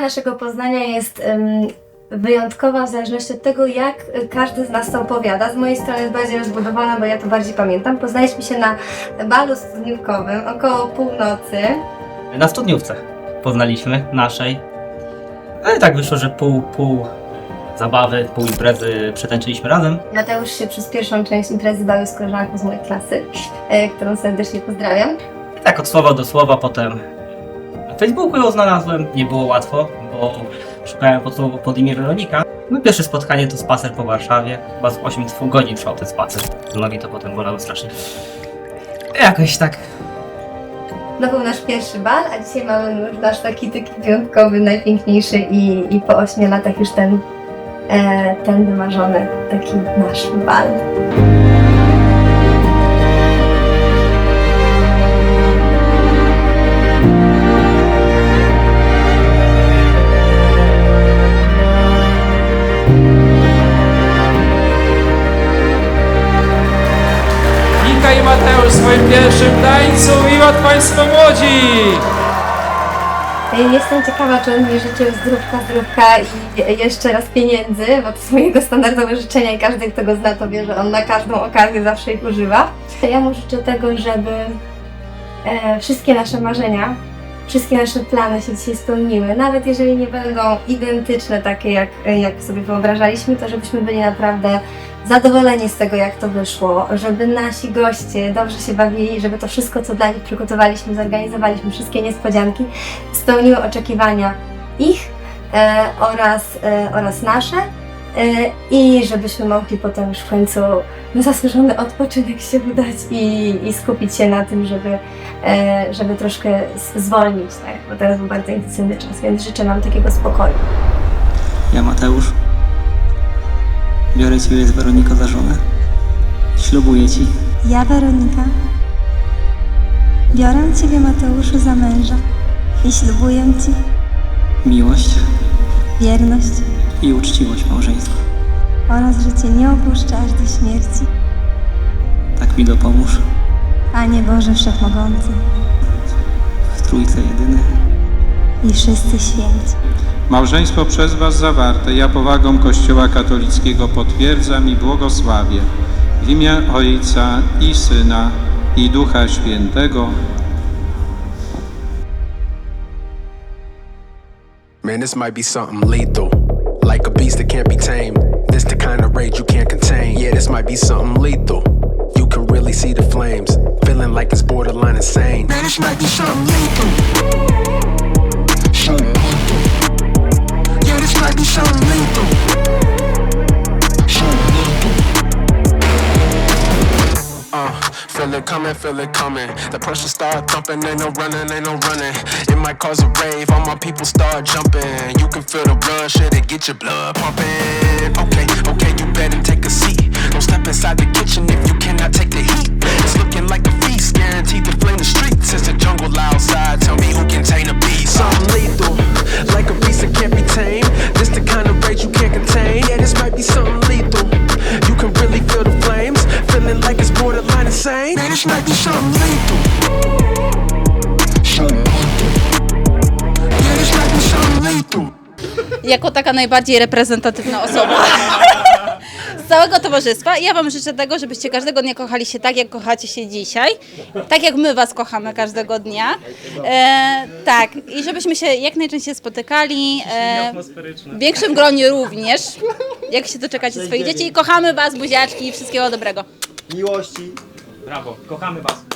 naszego poznania jest em, wyjątkowa w zależności od tego, jak każdy z nas to opowiada. Z mojej strony jest bardziej rozbudowana, bo ja to bardziej pamiętam. Poznaliśmy się na balu studniówkowym około północy. Na studniówce poznaliśmy naszej. No i tak wyszło, że pół, pół zabawy, pół imprezy przetańczyliśmy razem. Mateusz się przez pierwszą część imprezy bawił z koleżanką z mojej klasy, e, którą serdecznie pozdrawiam. I tak od słowa do słowa potem na Facebooku ją znalazłem. Nie było łatwo, bo szukałem pod, pod imię Weronika. No pierwsze spotkanie to spacer po Warszawie. Chyba z 8 godzin trwał ten spacer. Nogi to potem bolały strasznie. Jakoś tak To był nasz pierwszy bal, a dzisiaj mamy już nasz taki, taki wyjątkowy, najpiękniejszy i, i po 8 latach już ten, e, ten wymarzony taki nasz bal. Mateusz w swoim pierwszym tańcu. Wiwat Państwo młodzi! Jestem ciekawa, czy on mnie życzył zdrówka, zdrówka i jeszcze raz pieniędzy, bo to są jego standardowe życzenia i każdy, kto go zna, to wie, że on na każdą okazję zawsze ich używa. Ja mu życzę tego, żeby e, wszystkie nasze marzenia, wszystkie nasze plany się dzisiaj spełniły. Nawet jeżeli nie będą identyczne takie, jak, jak sobie wyobrażaliśmy, to żebyśmy byli naprawdę zadowoleni z tego, jak to wyszło, żeby nasi goście dobrze się bawili, żeby to wszystko, co dla nich przygotowaliśmy, zorganizowaliśmy, wszystkie niespodzianki, spełniły oczekiwania ich e, oraz, e, oraz nasze. E, I żebyśmy mogli potem już w końcu na zasłużony odpoczynek się udać i, i skupić się na tym, żeby, e, żeby troszkę zwolnić, tak? bo teraz był bardzo intensywny czas, więc życzę Wam takiego spokoju. Ja, Mateusz, biorę Ciebie z Weroniką za żonę. Ślubuję Ci Ja, Weronika, biorę Ciebie, Mateuszu, za męża i ślubuję Ci miłość wierność i uczciwość małżeńską. oraz, że Cię nie opuszczę aż do śmierci. Tak mi dopomóż Panie Boże Wszechmogący w Trójce Jedyny. i wszyscy święci. Małżeństwo przez Was zawarte ja powagą Kościoła katolickiego potwierdzam i błogosławię w imię Ojca i Syna i Ducha Świętego. Man, this might be something lethal. Like a beast that can't be tamed. This the kind of rage you can't contain. Yeah, this might be something lethal. You can really see the flames. Feeling like it's borderline insane. Man, this might be something lethal. Coming, feel it coming. The pressure start thumping, ain't no running, ain't no running. It might cause a rave, all my people start jumping. You can feel the shit, it get your blood pumping. Yeah, this might be something lethal. jako taka najbardziej reprezentatywna osoba z całego towarzystwa. Ja Wam życzę tego, żebyście każdego dnia kochali się tak, jak kochacie się dzisiaj. Tak jak my Was kochamy każdego dnia. E, tak, i żebyśmy się jak najczęściej spotykali. E, w większym gronie również. Jak się doczekacie swoich dzieci. Kochamy Was, buziaczki i wszystkiego dobrego. miłości. Brawo, kochamy Was.